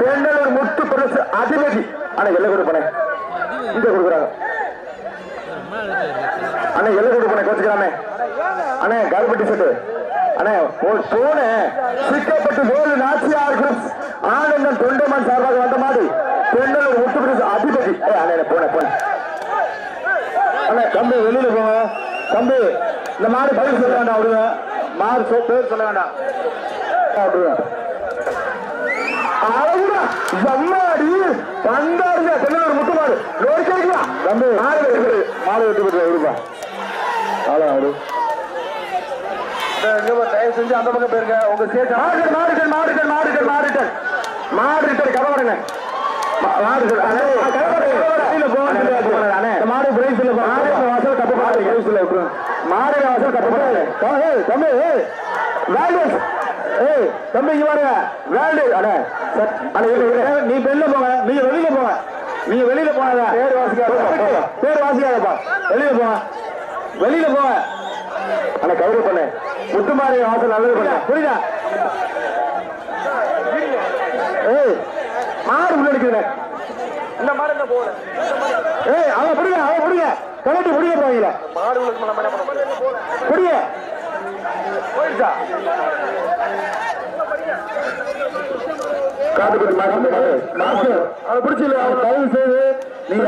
பெண்ணலூர் முத்து பிரசு அதிபதி. ஆனா எல்லை கொடுப்பனே இங்க கொடுக்குறாங்க. அண்ணே எல்லை கொடுப்பனே கோச்சுக்கிறாமே அண்ணே கால்பட்டி செட்டு. அண்ணே ஒரு போன சிக்கப்பட்டு வேலு நாச்சியார் குரூப் ஆனந்தன் தொண்டமான் சார்பாக வந்த மாதிரி பெண்ணலூர் முத்து பிரசு அதிபதி. ஏய், அண்ணே போன போன அண்ணே தம்பி வெளியில போங்க தம்பி இந்த மாடு பதில் சொல்ல வேண்டாம் விடுங்க. மாடு சொ- பேர் சொல்ல வேண்டாம். விடுங்க. அழகுடா எம்மாடி பந்தாருங்க தென்னூர் முத்துமாடு நோய் கிடைக்கலாம் தம்பி. மாடு வெட்டு மாடு வெட்டு போட்டு விடுப்பா அவ்வளோ விடு தயவு செஞ்சு அந்த பக்கம் போயிருங்க. உங்க சேர்த்து மாடுகள் மாடுகள் மாடுகள் மாடுகள் மாடுகள் மாடுகள் கவலைங்க மாடுகள் மாடு பிரைஸ் இல்ல மாடு வாசல் தப்பு மாடு பிரைஸ் இல்ல மாடு வாசல் ஏய் தம்பி வேல்யூஸ் தம்பி இங்க பாருங்க. இரு, இரு. நீ வெளில போங்க. நீங்க வெளியில போங்க. நீங்க வெளியில போகாத பேர் வாசிக்காத. பேர் வாசிக்காதப்பா வெளியில போங்க வெளியில போங்க அண்ணா கௌரவ பண்ணு. முத்துமாரி வாசல் நல்லது பண்ண. புரியுதா? ஏய் மாடு உள்ள நிக்கிறேன் இந்த மாதிரி என்ன போகல ஏய் அவன் புடிங்க அவன் புடிங்க. கலட்டி புடிங்க போவீங்கள மாடு உங்களுக்கு நம்ம என்ன பண்ண முடியும் புடிங்க. போயிடுச்சா? மாடு அவன் பிடிச்சிല്ല அவன் தயவு செய்து நீங்க